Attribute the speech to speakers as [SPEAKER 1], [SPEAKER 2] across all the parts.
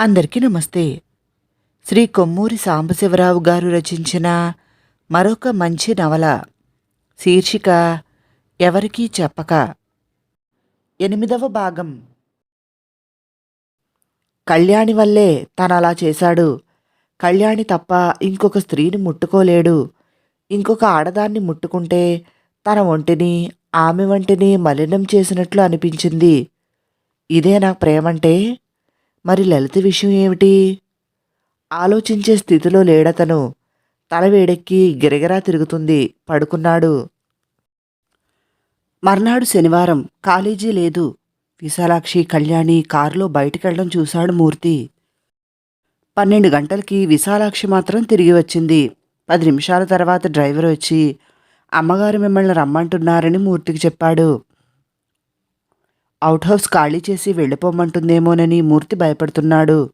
[SPEAKER 1] అందరికీ నమస్తే. శ్రీ కొమ్మూరి సాంబశివరావు గారు రచించిన మరొక మంచి నవల శీర్షిక ఎవరికీ చెప్పక. ఎనిమిదవ భాగం. కళ్యాణి వల్లే తను అలా చేశాడు. కళ్యాణి తప్ప ఇంకొక స్త్రీని ముట్టుకోలేడు. ఇంకొక ఆడదాన్ని ముట్టుకుంటే తన ఒంటిని ఆమె వంటిని మలినం చేసినట్లు అనిపించింది. ఇదే నా ప్రేమంటే? మరి లలిత విషయం ఏమిటి? ఆలోచించే స్థితిలో లేడతను తల వేడెక్కి గిరగిరా తిరుగుతుంది పడుకున్నాడు. మర్నాడు శనివారం కాలేజీ లేదు. విశాలాక్షి కళ్యాణి కారులో బయటికెళ్ళడం చూశాడు మూర్తి. పన్నెండు గంటలకి విశాలాక్షి మాత్రం తిరిగి వచ్చింది. పది నిమిషాల తర్వాత డ్రైవర్ వచ్చి అమ్మగారు మిమ్మల్ని రమ్మంటున్నారని మూర్తికి చెప్పాడు. అవుట్ హౌస్ ఖాళీ చేసి వెళ్ళిపోమంటుందేమోనని మూర్తి భయపడుతున్నాడు.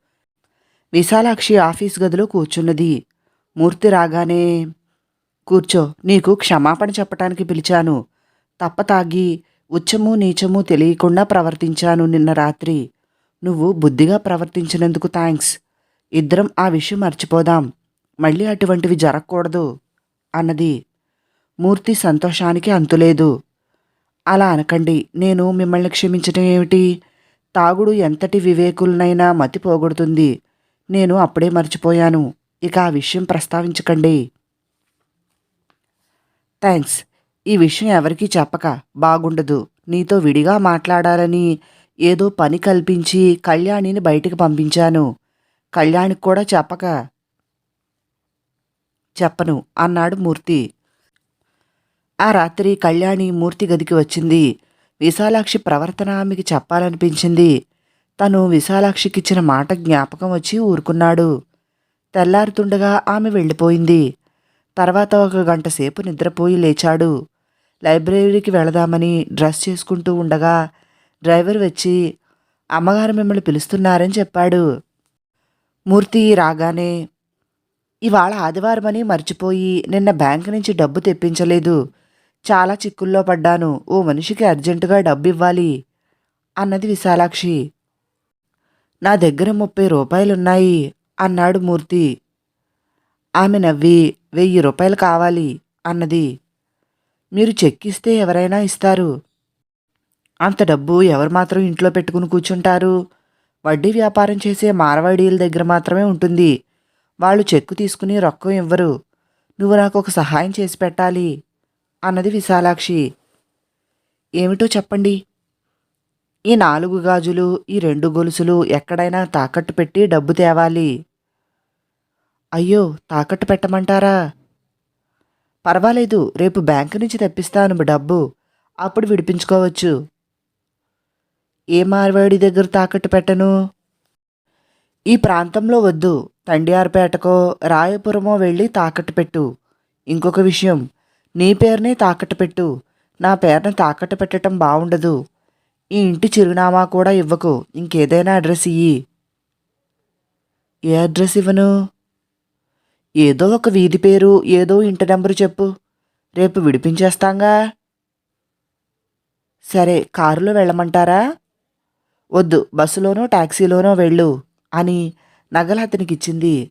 [SPEAKER 1] విశాలాక్షి ఆఫీస్ గదిలో కూర్చున్నది. మూర్తి రాగానే కూర్చో నీకు క్షమాపణ చెప్పటానికి పిలిచాను. తప్ప తాగి ఉచ్చము నీచము తెలియకుండా ప్రవర్తించాను నిన్న రాత్రి. నువ్వు బుద్ధిగా ప్రవర్తించినందుకు థ్యాంక్స్ ఇద్దరం ఆ విషయం మర్చిపోదాం. మళ్ళీ అటువంటివి జరగకూడదు అన్నది. మూర్తి సంతోషానికి అంతులేదు. అలా అనకండి. నేను మిమ్మల్ని క్షమించడం ఏమిటి? తాగుడు ఎంతటి వివేకులనైనా మతి పోగొడుతుంది. నేను అప్పుడే మర్చిపోయాను. ఇక ఆ విషయం ప్రస్తావించకండి. థ్యాంక్స్ ఈ విషయం ఎవరికీ చెప్పక బాగుండదు. నీతో విడిగా మాట్లాడాలని ఏదో పని కల్పించి కళ్యాణిని బయటికి పంపించాను. కళ్యాణికి కూడా చెప్పక చెప్పను అన్నాడు మూర్తి. ఆ రాత్రి కళ్యాణి మూర్తి గదికి వచ్చింది. విశాలాక్షి ప్రవర్తన ఆమెకి చెప్పాలనిపించింది. తను విశాలాక్షికిచ్చిన మాట జ్ఞాపకం వచ్చి ఊరుకున్నాడు. తెల్లారుతుండగా ఆమె వెళ్ళిపోయింది. తర్వాత ఒక గంట సేపు నిద్రపోయి లేచాడు. లైబ్రరీకి వెళదామని డ్రెస్ చేసుకుంటూ ఉండగా డ్రైవర్ వచ్చి అమ్మగారు మిమ్మల్ని పిలుస్తున్నారని చెప్పాడు. మూర్తి రాగానే ఇవాళ ఆదివారమని మర్చిపోయి నిన్న బ్యాంక్ నుంచి డబ్బు తెప్పించలేదు. చాలా చిక్కుల్లో పడ్డాను. ఓ మనిషికి అర్జెంటుగా డబ్బు ఇవ్వాలి అన్నది విశాలాక్షి. నా దగ్గర ముప్పై రూపాయలున్నాయి అన్నాడు మూర్తి. ఆమె నవ్వి వెయ్యి రూపాయలు కావాలి అన్నది. మీరు చెక్కిస్తే ఎవరైనా ఇస్తారు. అంత డబ్బు ఎవరు మాత్రం ఇంట్లో పెట్టుకుని కూర్చుంటారు? వడ్డీ వ్యాపారం చేసే మారవాడీల దగ్గర మాత్రమే ఉంటుంది. వాళ్ళు చెక్కు తీసుకుని రొక్కం ఇవ్వరు. నువ్వు నాకు ఒక సహాయం చేసి పెట్టాలి. అన్నది విశాలాక్షి. ఏమిటో చెప్పండి. ఈ నాలుగు గాజులు ఈ రెండు గొలుసులు ఎక్కడైనా తాకట్టు పెట్టి డబ్బు తేవాలి. అయ్యో తాకట్టు పెట్టమంటారా? పర్వాలేదు రేపు బ్యాంకు నుంచి తెప్పిస్తాను డబ్బు. అప్పుడు విడిపించుకోవచ్చు. ఏ మార్వాడి దగ్గర తాకట్టు పెట్టను? ఈ ప్రాంతంలో వద్దు. తండ్యార్పేటకో రాయపురమో వెళ్ళి తాకట్టు పెట్టు. ఇంకొక విషయం నీ పేరునే తాకట్టు పెట్టు నా పేరుని తాకట్టు పెట్టడం బాగుండదు ఈ ఇంటి చిరునామా కూడా ఇవ్వకు. ఇంకేదైనా అడ్రస్ ఇయ్యి. ఏ అడ్రస్ ఇవ్వను? ఏదో ఒక వీధి పేరు ఏదో ఇంటి నెంబరు చెప్పు. రేపు విడిపించేస్తాంగా? సరే కారులో వెళ్ళమంటారా? వద్దు బస్సులోనో టాక్సీలోనో వెళ్ళు అని నగలు అతనికిచ్చింది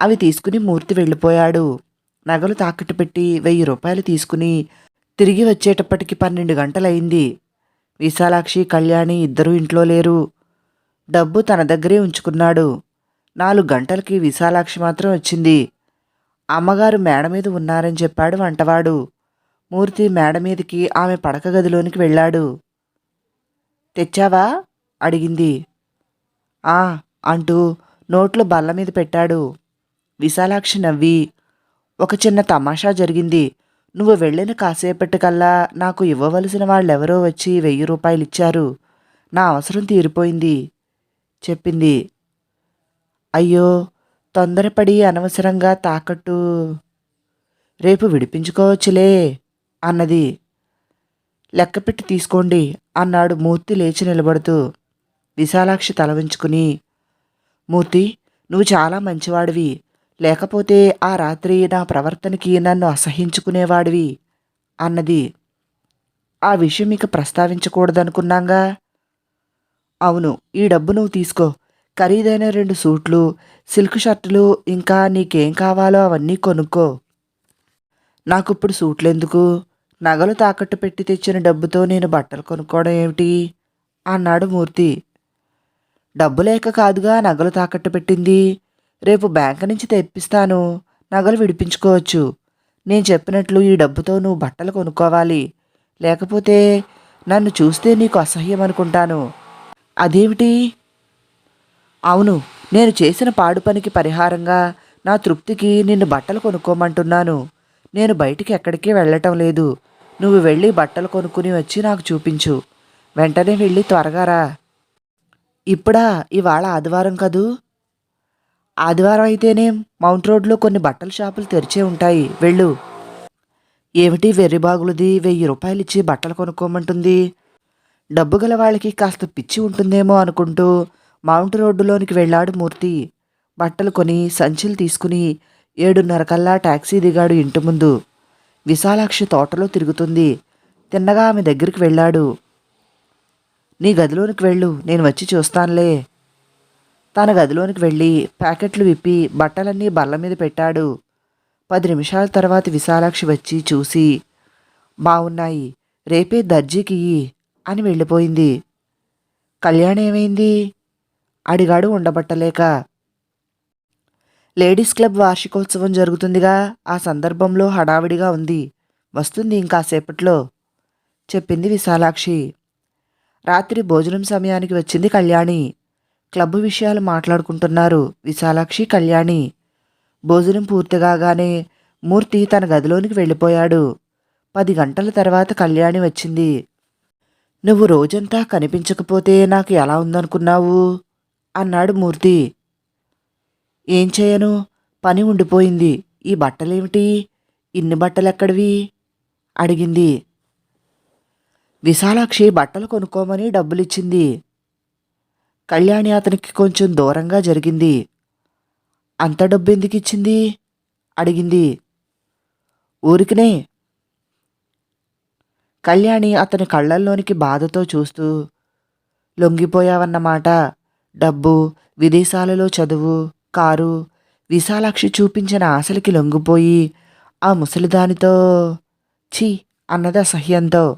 [SPEAKER 1] అవి తీసుకుని మూర్తి వెళ్ళిపోయాడు. నగలు తాకట్టు పెట్టి వెయ్యి రూపాయలు తీసుకుని తిరిగి వచ్చేటప్పటికి పన్నెండు గంటలైంది. విశాలాక్షి కళ్యాణి ఇద్దరూ ఇంట్లో లేరు. డబ్బు తన దగ్గరే ఉంచుకున్నాడు. నాలుగు గంటలకి విశాలాక్షి మాత్రం వచ్చింది. అమ్మగారు మేడ మీద ఉన్నారని చెప్పాడు వంటవాడు. మూర్తి మేడ మీదకి ఆమె పడక గదిలోనికి వెళ్ళాడు. తెచ్చావా? అడిగింది. ఆ అంటూ నోట్లు బల్ల మీద పెట్టాడు. విశాలాక్షి నవ్వి ఒక చిన్న తమాషా జరిగింది. నువ్వు వెళ్ళిన కాసేపటికల్లా నాకు ఇవ్వవలసిన వాళ్ళెవరో వచ్చి వెయ్యి రూపాయలు ఇచ్చారు నా అవసరం తీరిపోయింది చెప్పింది. అయ్యో తొందరపడి అనవసరంగా తాకట్టు రేపు విడిపించుకోవచ్చులే అన్నది. లెక్కపెట్టి తీసుకోండి అన్నాడు మూర్తి లేచి నిలబడుతూ. విశాలాక్షి తలవించుకుని మూర్తి నువ్వు చాలా మంచివాడివి. లేకపోతే ఆ రాత్రి నా ప్రవర్తనకి నన్ను అసహించుకునేవాడివి అన్నది. ఆ విషయం ఇక ప్రస్తావించకూడదనుకున్నాగా. అవును ఈ డబ్బు నువ్వు తీసుకో. ఖరీదైన రెండు సూట్లు సిల్క్ షర్టులు ఇంకా నీకేం కావాలో అవన్నీ కొనుక్కో. నాకు ఇప్పుడు సూట్లు ఎందుకు నగలు తాకట్టు పెట్టి తెచ్చిన డబ్బుతో నేను బట్టలు కొనుక్కోవడం ఏమిటి? అన్నాడు మూర్తి. డబ్బు లేక కాదుగా నగలు తాకట్టు పెట్టింది. రేపు బ్యాంకు నుంచి తెప్పిస్తాను. నగలు విడిపించుకోవచ్చు. నేను చెప్పినట్లు ఈ డబ్బుతో నువ్వు బట్టలు కొనుక్కోవాలి. లేకపోతే నన్ను చూస్తే నీకు అసహ్యం అనుకుంటాను. అదేమిటి? అవును నేను చేసిన పాడు పనికి పరిహారంగా నా తృప్తికి నిన్ను బట్టలు కొనుక్కోమంటున్నాను. నేను బయటికి ఎక్కడికి వెళ్ళటం లేదు. నువ్వు వెళ్ళి బట్టలు కొనుక్కుని వచ్చి నాకు చూపించు. వెంటనే వెళ్ళి త్వరగా రా. ఇప్పుడా ఇవాళ ఆదివారం కదూ? ఆదివారం అయితేనేం మౌంట్ రోడ్లో కొన్ని బట్టల షాపులు తెరిచే ఉంటాయి. వెళ్ళు. ఏమిటి వెర్రిబాగులది వెయ్యి రూపాయలు ఇచ్చి బట్టలు కొనుక్కోమంటుంది? డబ్బు గల వాళ్ళకి కాస్త పిచ్చి ఉంటుందేమో అనుకుంటూ మౌంట్ రోడ్డులోనికి వెళ్ళాడు మూర్తి. బట్టలు కొని సంచులు తీసుకుని ఏడున్నర కల్లా టాక్సీ దిగాడు ఇంటి ముందు. విశాలాక్షి తోటలో తిరుగుతుంది. తిన్నగా ఆమె దగ్గరికి వెళ్ళాడు. నీ గదిలోనికి వెళ్ళు నేను వచ్చి చూస్తానులే. తన గదిలోనికి వెళ్ళి ప్యాకెట్లు విప్పి బట్టలన్నీ బల్ల మీద పెట్టాడు. పది నిమిషాల తర్వాత విశాలాక్షి వచ్చి చూసి బాగున్నాయి రేపే దర్జీకియ్యి అని వెళ్ళిపోయింది. కళ్యాణ్ ఏమైంది? అడిగాడు ఉండబట్టలేక. లేడీస్ క్లబ్ వార్షికోత్సవం జరుగుతుందిగా ఆ సందర్భంలో హడావిడిగా ఉంది. వస్తుంది ఇంకాసేపట్లో చెప్పింది విశాలాక్షి. రాత్రి భోజనం సమయానికి వచ్చింది కళ్యాణి. క్లబ్ విషయాలు మాట్లాడుకుంటున్నారు విశాలాక్షి కళ్యాణి. భోజనం పూర్తిగాగానే మూర్తి తన గదిలోనికి వెళ్ళిపోయాడు. పది గంటల తర్వాత కళ్యాణి వచ్చింది. నువ్వు రోజంతా కనిపించకపోతే నాకు ఎలా ఉందనుకున్నావు? అన్నాడు మూర్తి. ఏం చేయను? పని ఉండిపోయింది. ఈ బట్టలేమిటి? ఇన్ని బట్టలెక్కడివి? అడిగింది. విశాలాక్షి బట్టలు కొనుక్కోమని డబ్బులిచ్చింది. కళ్యాణి అతనికి కొంచెం దూరంగా జరిగింది. అంత డబ్బు ఎందుకు ఇచ్చింది? అడిగింది. ఊరికినే. కళ్యాణి అతని కళ్ళల్లోనికి బాధతో చూస్తూ లొంగిపోయావన్నమాట. డబ్బు విదేశాలలో చదువు కారు విశాలాక్షి చూపించిన ఆశలకి లొంగిపోయి ఆ ముసలిదానితో ఛీ అన్నది అసహ్యంతో.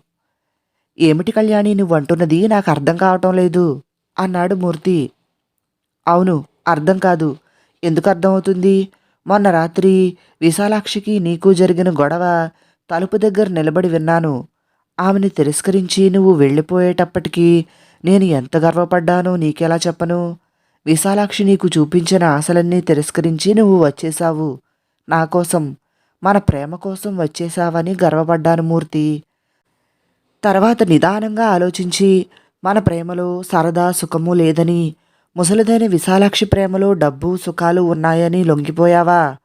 [SPEAKER 1] ఏమిటి కళ్యాణి నువ్వు అంటున్నది నాకు అర్థం కావటం లేదు. అన్నాడు మూర్తి. అవును అర్థం కాదు. ఎందుకు అర్థమవుతుంది? మొన్న రాత్రి విశాలాక్షికి నీకు జరిగిన గొడవ తలుపు దగ్గర నిలబడి విన్నాను. ఆమెని తిరస్కరించి నువ్వు వెళ్ళిపోయేటప్పటికీ నేను ఎంత గర్వపడ్డానో నీకెలా చెప్పను? విశాలాక్షి నీకు చూపించిన ఆశలన్నీ తిరస్కరించి నువ్వు వచ్చేశావు. నా కోసం మన ప్రేమ కోసం వచ్చేశావని గర్వపడ్డాను మూర్తి. తర్వాత నిదానంగా ఆలోచించి మన ప్రేమలో సరదా సుఖము లేదని ముసలిదైన విశాలాక్షి ప్రేమలో డబ్బు సుఖాలు ఉన్నాయని లొంగిపోయావా?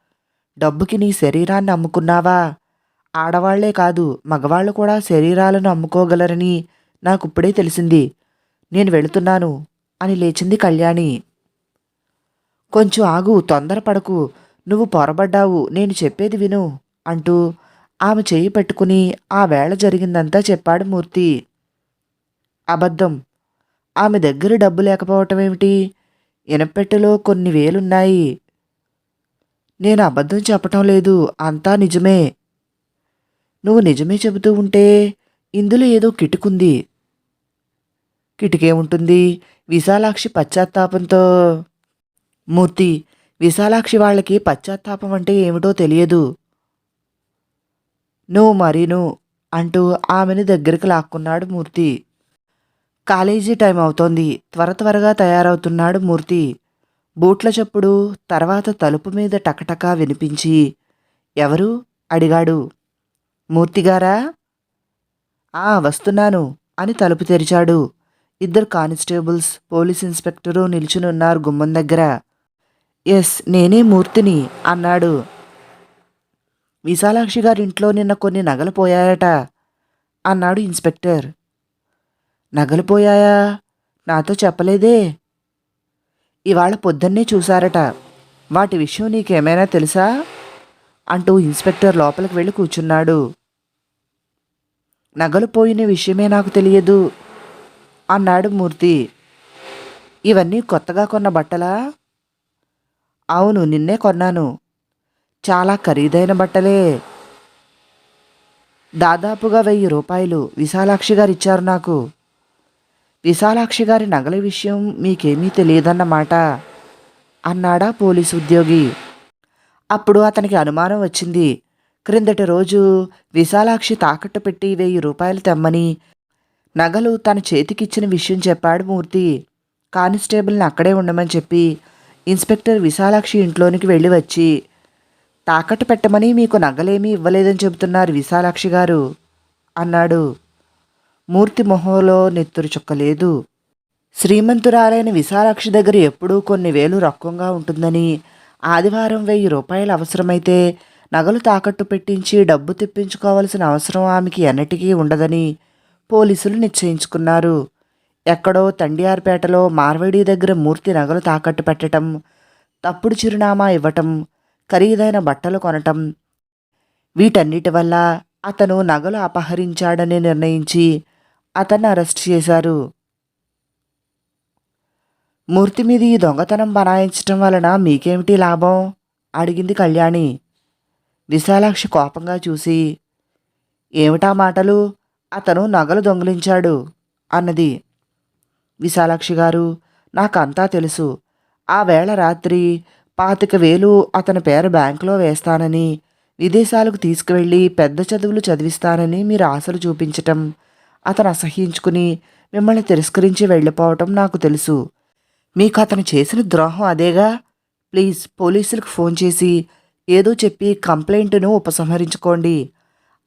[SPEAKER 1] డబ్బుకి నీ శరీరాన్ని అమ్ముకున్నావా? ఆడవాళ్ళే కాదు మగవాళ్ళు కూడా శరీరాలను అమ్ముకోగలరని నాకు ఇప్పుడే తెలిసింది. నేను వెళుతున్నాను అని లేచింది కళ్యాణి. కొంచెం ఆగు తొందరపడకు నువ్వు పొరబడ్డావు నేను చెప్పేది విను అంటూ ఆమె చేయి పెట్టుకుని ఆ వేళ జరిగిందంతా చెప్పాడు మూర్తి. అబద్ధం. ఆమె దగ్గర డబ్బు లేకపోవటం ఏమిటి? ఇనపెట్టెలో కొన్ని వేలున్నాయి. నేను అబద్ధం చెప్పటం లేదు. అంతా నిజమే. నువ్వు నిజమే చెబుతూ ఉంటే ఇందులో ఏదో కిటుకుంది. కిటికే ఉంటుంది. విశాలాక్షి పశ్చాత్తాపంతో మూర్తి విశాలాక్షి వాళ్ళకి పశ్చాత్తాపం అంటే ఏమిటో తెలియదు. నువ్వు మరీను అంటూ ఆమెను దగ్గరికి లాక్కున్నాడు మూర్తి. కాలేజీ టైం అవుతోంది. త్వర త్వరగా తయారవుతున్నాడు మూర్తి. బూట్ల చప్పుడు తర్వాత తలుపు మీద టకటకా వినిపించి ఎవరు? అడిగాడు. మూర్తిగారా ఆ వస్తున్నాను అని తలుపు తెరిచాడు. ఇద్దరు కానిస్టేబుల్స్ పోలీస్ ఇన్స్పెక్టరు నిల్చునున్నారు గుమ్మం దగ్గర. ఎస్ నేనే మూర్తిని అన్నాడు. విశాలాక్షి గారింట్లో నిన్న కొన్ని నగలు పోయాయట అన్నాడు ఇన్స్పెక్టర్. నగలు పోయాయా? నాతో చెప్పలేదే. ఇవాళ పొద్దున్నే చూశారట. వాటి విషయం నీకేమైనా తెలుసా? అంటూ ఇన్స్పెక్టర్ లోపలికి వెళ్ళి కూర్చున్నాడు. నగలు పోయిన విషయమే నాకు తెలియదు అన్నాడు మూర్తి. ఇవన్నీ కొత్తగా కొన్న బట్టలా? అవును నిన్నే కొన్నాను. చాలా ఖరీదైన బట్టలే. దాదాపుగా వెయ్యి రూపాయలు విశాలాక్షి గారు ఇచ్చారు నాకు. విశాలాక్షి గారి నగల విషయం మీకేమీ తెలియదన్నమాట అన్నాడా పోలీసు ఉద్యోగి. అప్పుడు అతనికి అనుమానం వచ్చింది. క్రిందటి రోజు విశాలాక్షి తాకట్టు పెట్టి వెయ్యి రూపాయలు తెమ్మని నగలు తన చేతికిచ్చిన విషయం చెప్పాడు మూర్తి. కానిస్టేబుల్ని అక్కడే ఉండమని చెప్పి ఇన్స్పెక్టర్ విశాలాక్షి ఇంట్లోనికి వెళ్ళి వచ్చి తాకట్టు పెట్టమని మీకు నగలేమీ ఇవ్వలేదని చెబుతున్నారు విశాలాక్షి గారు అన్నాడు. మూర్తి మొహంలో నెత్తురు చుక్కలేదు. శ్రీమంతురాలైన విశాలాక్షి దగ్గర ఎప్పుడూ కొన్ని వేలు రొక్కంగా ఉంటుందని ఆదివారం వెయ్యి రూపాయలు అవసరమైతే నగలు తాకట్టు పెట్టించి డబ్బు తెప్పించుకోవాల్సిన అవసరం ఆమెకి ఎన్నటికీ ఉండదని పోలీసులు నిశ్చయించుకున్నారు. ఎక్కడో తండియార్పేటలో మార్వేడి దగ్గర మూర్తి నగలు తాకట్టు పెట్టటం తప్పుడు చిరునామా ఇవ్వటం ఖరీదైన బట్టలు కొనటం వీటన్నిటి వల్ల అతను నగలు అపహరించాడని నిర్ణయించి అతన్ని అరెస్ట్ చేశారు. మూర్తి మీద ఈ దొంగతనం బనాయించటం వలన మీకేమిటి లాభం? అడిగింది కళ్యాణి. విశాలాక్షి కోపంగా చూసి ఏమిటా మాటలు? అతను నగలు దొంగిలించాడు అన్నది. విశాలాక్షి గారు నాకంతా తెలుసు. ఆ వేళ రాత్రి పాతిక వేలు అతని పేరు బ్యాంకులో వేస్తానని విదేశాలకు తీసుకువెళ్ళి పెద్ద చదువులు చదివిస్తానని మీరు ఆశలు చూపించటం అతను అసహ్యించుకుని మిమ్మల్ని తిరస్కరించి వెళ్ళిపోవటం నాకు తెలుసు. మీకు అతను చేసిన ద్రోహం అదేగా? ప్లీజ్ పోలీసులకు ఫోన్ చేసి ఏదో చెప్పి కంప్లైంట్ను ఉపసంహరించుకోండి.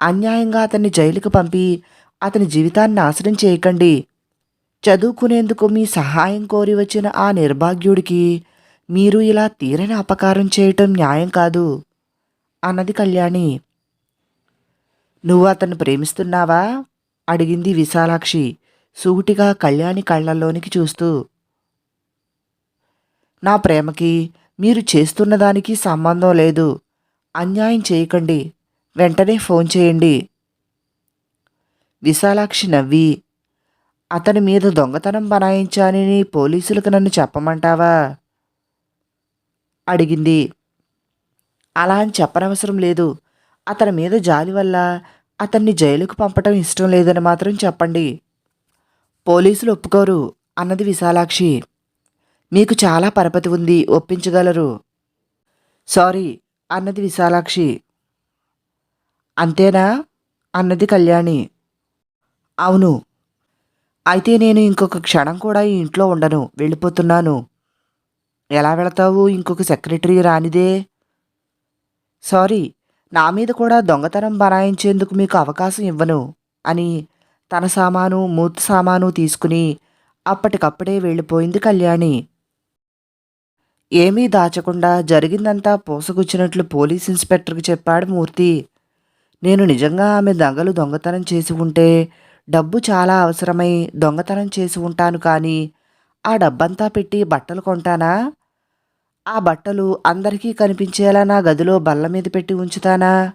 [SPEAKER 1] అన్యాయంగా అతన్ని జైలుకు పంపి అతని జీవితాన్ని నాశనం చేయకండి. చదువుకునేందుకు మీ సహాయం కోరి వచ్చిన ఆ నిర్భాగ్యుడికి మీరు ఇలా తీరని అపకారం చేయటం న్యాయం కాదు. అన్నది కళ్యాణి. నువ్వు అతన్ని ప్రేమిస్తున్నావా? అడిగింది విశాలాక్షి సూటిగా కళ్యాణి కళ్ళల్లోనికి చూస్తూ. నా ప్రేమకి మీరు చేస్తున్న దానికి సంబంధం లేదు. అన్యాయం చేయకండి. వెంటనే ఫోన్ చేయండి. విశాలాక్షి నవ్వి. అతని మీద దొంగతనం బనాయించానని పోలీసులకు నన్ను చెప్పమంటావా? అడిగింది. అలా అని చెప్పనవసరం లేదు. అతని మీద జాలి వల్ల అతన్ని జైలుకు పంపటం ఇష్టం లేదని మాత్రం చెప్పండి. పోలీసులు ఒప్పుకోరు అన్నది విశాలాక్షి. మీకు చాలా పరపతి ఉంది ఒప్పించగలరు. సారీ అన్నది విశాలాక్షి. అంతేనా? అన్నది కళ్యాణి. అవును. అయితే నేను ఇంకొక క్షణం కూడా ఈ ఇంట్లో ఉండను వెళ్ళిపోతున్నాను. ఎలా వెళతావు? ఇంకొక సెక్రటరీ రానిదే. సారీ నా మీద కూడా దొంగతనం బనాయించేందుకు మీకు అవకాశం ఇవ్వను అని తన సామాను మూర్తి సామాను తీసుకుని అప్పటికప్పుడే వెళ్ళిపోయింది కళ్యాణి. ఏమీ దాచకుండా జరిగిందంతా పోసగుచ్చినట్లు పోలీస్ ఇన్స్పెక్టర్కి చెప్పాడు మూర్తి. నేను నిజంగా ఆమె దొంగలు దొంగతనం చేసి ఉంటే డబ్బు చాలా అవసరమై దొంగతనం చేసి ఉంటాను కానీ ఆ డబ్బంతా పెట్టి బట్టలు కొంటానా? ఆ బట్టలు అందరికీ కనిపించేలా నా గదిలో బల్ల మీద పెట్టి ఉంచుతానా?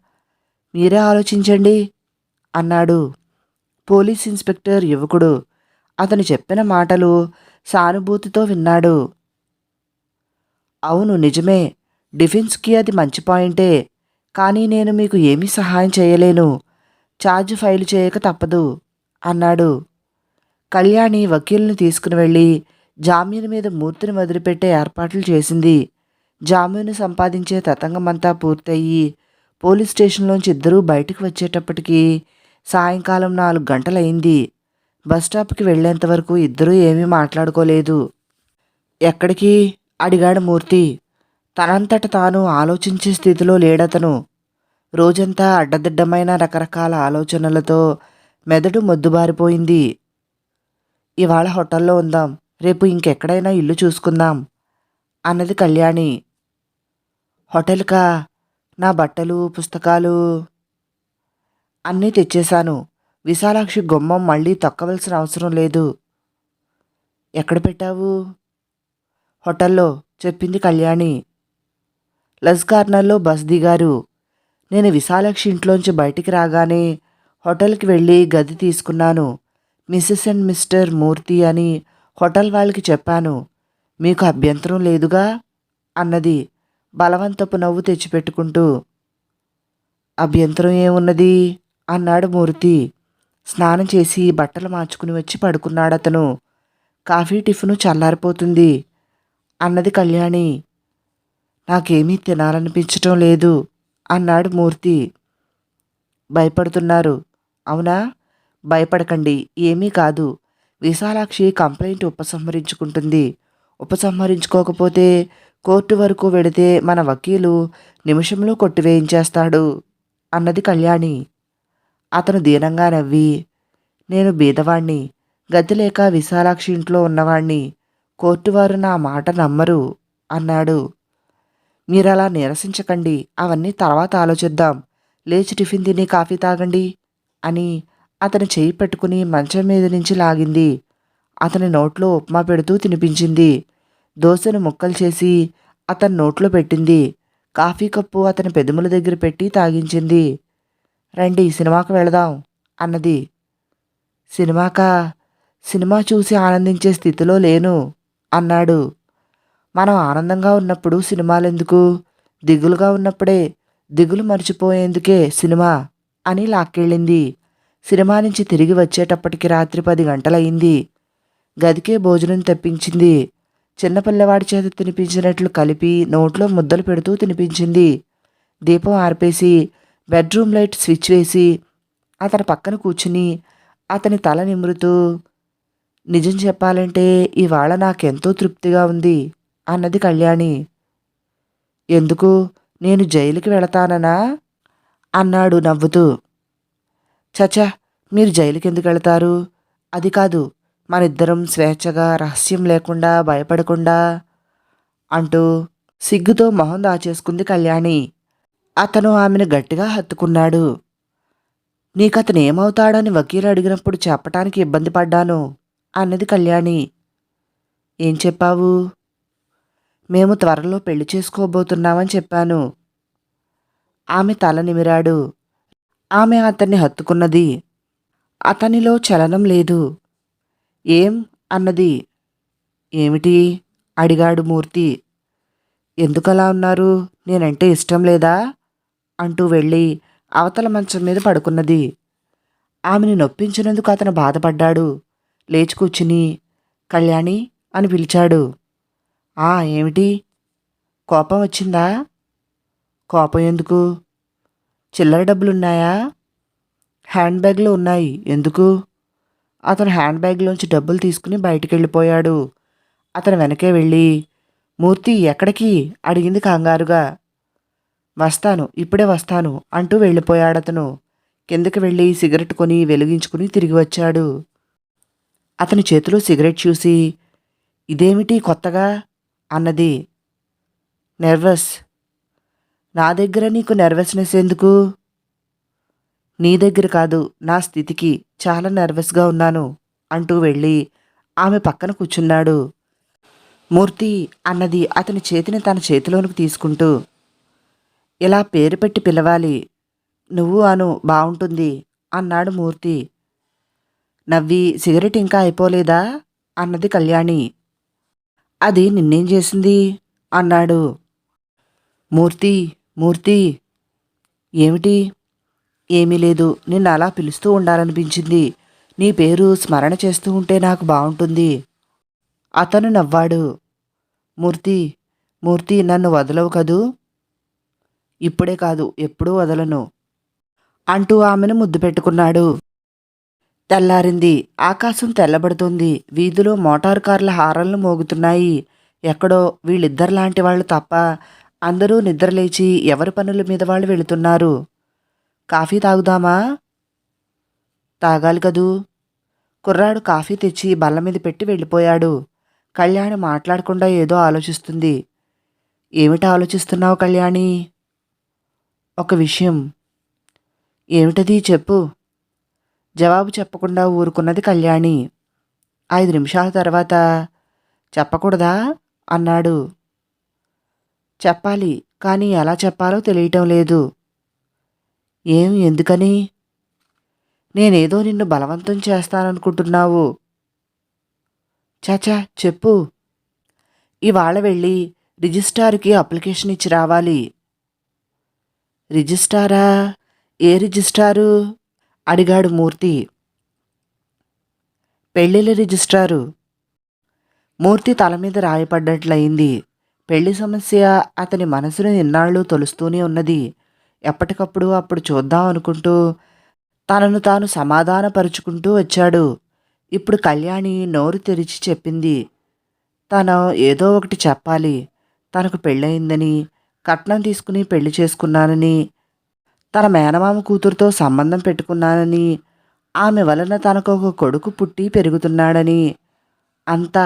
[SPEAKER 1] మీరే ఆలోచించండి అన్నాడు. పోలీస్ ఇన్స్పెక్టర్ యువకుడు. అతను చెప్పిన మాటలు సానుభూతితో విన్నాడు. అవును నిజమే. డిఫెన్స్కి అది మంచి పాయింటే. కానీ నేను మీకు ఏమీ సహాయం చేయలేను. ఛార్జ్ ఫైల్ చేయక తప్పదు అన్నాడు. కళ్యాణి వకీల్ని తీసుకుని వెళ్ళి జామీను మీద మూర్తిని వదిలిపెట్టే ఏర్పాట్లు చేసింది. జామీను సంపాదించే తతంగమంతా పూర్తయి పోలీస్ స్టేషన్లోంచి ఇద్దరూ బయటకు వచ్చేటప్పటికి సాయంకాలం నాలుగు గంటలయింది బస్టాప్కి వెళ్ళేంత వరకు ఇద్దరూ ఏమీ మాట్లాడుకోలేదు. ఎక్కడికి? అడిగాడు మూర్తి. తనంతట తాను ఆలోచించే స్థితిలో లేడతను. రోజంతా అడ్డదిడ్డమైన రకరకాల ఆలోచనలతో మెదడు మొద్దుబారిపోయింది. ఇవాళ హోటల్లో ఉందాం. రేపు ఇంకెక్కడైనా ఇల్లు చూసుకుందాం అన్నది కళ్యాణి. హోటల్కా? నా బట్టలు పుస్తకాలు? అన్నీ తెచ్చేశాను. విశాలాక్షి గుమ్మం మళ్ళీ తొక్కవలసిన అవసరం లేదు. ఎక్కడ పెట్టావు? హోటల్లో చెప్పింది కళ్యాణి. లజ్ కార్నర్లో బస్ దిగారు. నేను విశాలాక్షి ఇంట్లోంచి బయటికి రాగానే హోటల్కి వెళ్ళి గది తీసుకున్నాను. మిస్సెస్ అండ్ మిస్టర్ మూర్తి అని హోటల్ వాళ్ళకి చెప్పాను. మీకు అభ్యంతరం లేదుగా? అన్నది బలవంతపు నవ్వు తెచ్చిపెట్టుకుంటూ. అభ్యంతరం ఏమున్నది? అన్నాడు మూర్తి. స్నానం చేసి బట్టలు మార్చుకుని వచ్చి పడుకున్నాడు అతను కాఫీ టిఫిను చల్లారిపోతుంది అన్నది కళ్యాణి. నాకేమీ తినాలనిపించటం లేదు అన్నాడు మూర్తి. భయపడుతున్నారు. అవునా? భయపడకండి. ఏమీ కాదు. విశాలాక్షి కంప్లైంట్ ఉపసంహరించుకుంటుంది. ఉపసంహరించుకోకపోతే కోర్టు వరకు వెడితే మన వకీలు నిమిషంలో కొట్టివేయించేస్తాడు అన్నది కళ్యాణి. అతను దీనంగా నవ్వి నేను బీదవాణ్ణి గతిలేక విశాలాక్షి ఇంట్లో ఉన్నవాణ్ణి కోర్టు వారు నా మాట నమ్మరు అన్నాడు. మీరలా నిరసించకండి అవన్నీ తర్వాత ఆలోచిద్దాం. లేచి టిఫిన్ తిని కాఫీ తాగండి అని అతని చేయి పెట్టుకుని మంచం మీద నుంచి లాగింది. అతని నోట్లో ఉప్మా పెడుతూ తినిపించింది. దోశను ముక్కలు చేసి అతని నోట్లో పెట్టింది. కాఫీ కప్పు అతని పెదముల దగ్గర పెట్టి తాగించింది. రండి సినిమాకు వెళదాం అన్నది. సినిమాకా? సినిమా చూసి ఆనందించే స్థితిలో లేను అన్నాడు. మనం ఆనందంగా ఉన్నప్పుడు సినిమాలెందుకు? దిగులుగా ఉన్నప్పుడే దిగులు మర్చిపోయేందుకే సినిమా అని లాక్కెళ్ళింది. సినిమా నుంచి తిరిగి వచ్చేటప్పటికి రాత్రి పది గంటలయింది గదికే భోజనం తెప్పించింది. చిన్నపిల్లవాడి చేత తినిపించినట్లు కలిపి నోట్లో ముద్దలు పెడుతూ తినిపించింది. దీపం ఆర్పేసి బెడ్రూమ్ లైట్ స్విచ్ వేసి అతని పక్కన కూర్చుని అతని తల నిమురుతూ నిజం చెప్పాలంటే ఇవాళ నాకెంతో తృప్తిగా ఉంది అన్నది కళ్యాణి. ఎందుకు? నేను జైలుకి వెళతాననా? అన్నాడు నవ్వుతూ. చచా మీరు జైలుకి ఎందుకు వెళతారు? అది కాదు మనిద్దరం స్వేచ్ఛగా రహస్యం లేకుండా భయపడకుండా అంటూ సిగ్గుతో మొహం దాచేసుకుంది కళ్యాణి. అతను ఆమెను గట్టిగా హత్తుకున్నాడు. నీకతను ఏమవుతాడని వకీలు అడిగినప్పుడు చెప్పటానికి ఇబ్బంది పడ్డాను అన్నది కళ్యాణి. ఏం చెప్పావు? మేము త్వరలో పెళ్ళి చేసుకోబోతున్నామని చెప్పాను. ఆమె తల నిమిరాడు. ఆమె అతన్ని హత్తుకున్నది. అతనిలో చలనం లేదు. ఏం? అన్నది. ఏమిటి? అడిగాడు మూర్తి. ఎందుకలా ఉన్నారు? నేనంటే ఇష్టం లేదా? అంటూ వెళ్ళి అవతల మంచం మీద పడుకున్నది. ఆమెను నొప్పించినందుకు అతను బాధపడ్డాడు. లేచి కూర్చుని కళ్యాణి అని పిలిచాడు. ఆ ఏమిటి? కోపం వచ్చిందా? కోపం ఎందుకు? చిల్లర డబ్బులున్నాయా? హ్యాండ్ బ్యాగ్లో ఉన్నాయి. ఎందుకు? అతను హ్యాండ్ బ్యాగ్లోంచి డబ్బులు తీసుకుని బయటికి వెళ్ళిపోయాడు అతను వెనకే వెళ్ళి మూర్తి ఎక్కడికి? అడిగింది కంగారుగా. వస్తాను ఇప్పుడే వస్తాను అంటూ వెళ్ళిపోయాడు అతను కిందకి వెళ్ళి సిగరెట్ కొని వెలిగించుకుని తిరిగి వచ్చాడు. అతని చేతిలో సిగరెట్ చూసి ఇదేమిటి కొత్తగా? అన్నది. నెర్వస్ నా దగ్గర నీకు నర్వస్నెస్ ఎందుకు? నీ దగ్గర కాదు నా స్థితికి చాలా నర్వస్గా ఉన్నాను అంటూ వెళ్ళి ఆమె పక్కన కూర్చున్నాడు. మూర్తి అన్నది అతని చేతిని తన చేతిలోనికి తీసుకుంటూ ఇలా పేరు పెట్టి పిలవాలి నువ్వు అను బాగుంటుంది అన్నాడు మూర్తి. నవ్వి సిగరెట్ ఇంకా అయిపోలేదా? అన్నది కళ్యాణి. అది నిన్నేం చేసింది? అన్నాడు. మూర్తి మూర్తి ఏమిటి? ఏమీ లేదు. నిన్ను అలా పిలుస్తూ ఉండాలనిపించింది. నీ పేరు స్మరణ చేస్తూ ఉంటే నాకు బాగుంటుంది. అతను నవ్వాడు. మూర్తి మూర్తి నన్ను వదలవు కదూ? ఇప్పుడే కాదు ఎప్పుడూ వదలను అంటూ ఆమెను ముద్దు పెట్టుకున్నాడు. తెల్లారింది. ఆకాశం తెల్లబడుతుంది. వీధిలో మోటార్ కార్ల హారన్లు మోగుతున్నాయి. ఎక్కడో వీళ్ళిద్దరు లాంటి వాళ్ళు తప్ప అందరూ నిద్రలేచి ఎవరి పనుల మీద వాళ్ళు వెళుతున్నారు? కాఫీ తాగుదామా? తాగాలి కదూ. కుర్రాడు కాఫీ తెచ్చి బల్ల మీద పెట్టి వెళ్ళిపోయాడు. కళ్యాణి మాట్లాడకుండా ఏదో ఆలోచిస్తుంది. ఏమిటి ఆలోచిస్తున్నావు కళ్యాణి? ఒక విషయం. ఏమిటది చెప్పు. జవాబు చెప్పకుండా ఊరుకున్నది కళ్యాణి. ఐదు నిమిషాల తర్వాత చెప్పకూడదా? అన్నాడు. చెప్పాలి కానీ ఎలా చెప్పాలో తెలియటం లేదు. ఏం ఎందుకని? నేనేదో నిన్ను బలవంతం చేస్తాననుకుంటున్నావు. చాచా చెప్పు. ఇవాళ వెళ్ళి రిజిస్టార్కి అప్లికేషన్ ఇచ్చి రావాలి. రిజిస్టారా ఏ రిజిస్టారు అడిగాడు మూర్తి. పెళ్ళిళ్ళ రిజిస్ట్రారు. మూర్తి తల మీద రాయపడ్డట్లయింది. పెళ్ళి సమస్య అతని మనసును ఇన్నాళ్ళు తొలుస్తూనే ఉన్నది. ఎప్పటికప్పుడు అప్పుడు చూద్దాం అనుకుంటూ తనను తాను సమాధానపరుచుకుంటూ వచ్చాడు. ఇప్పుడు కళ్యాణి నోరు తెరిచి చెప్పింది. తను ఏదో ఒకటి చెప్పాలి. తనకు పెళ్ళయిందని కట్నం తీసుకుని పెళ్ళి చేసుకున్నానని తన మేనమామ కూతురుతో సంబంధం పెట్టుకున్నానని ఆమె వలన తనకు ఒక కొడుకు పుట్టి పెరుగుతున్నాడని అంతా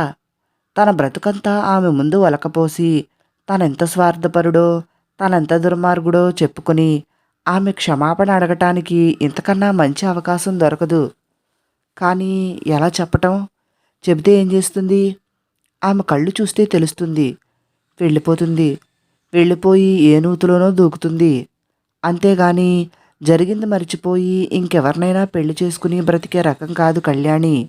[SPEAKER 1] తన బ్రతుకంతా ఆమె ముందు వలకపోసి తనెంత స్వార్థపరుడో తనెంత దుర్మార్గుడో చెప్పుకొని ఆమె క్షమాపణ అడగటానికి ఇంతకన్నా మంచి అవకాశం దొరకదు. కానీ ఎలా చెప్పటం? చెబితే ఏం చేస్తుంది? ఆమె కళ్ళు చూస్తే తెలుస్తుంది. వెళ్ళిపోతుంది. వెళ్ళిపోయి ఏ నూతులోనో దూకుతుంది. అంతేగాని జరిగింది మర్చిపోయి ఇంకెవరినైనా పెళ్ళి చేసుకుని బ్రతికే రకం కాదు కళ్యాణి.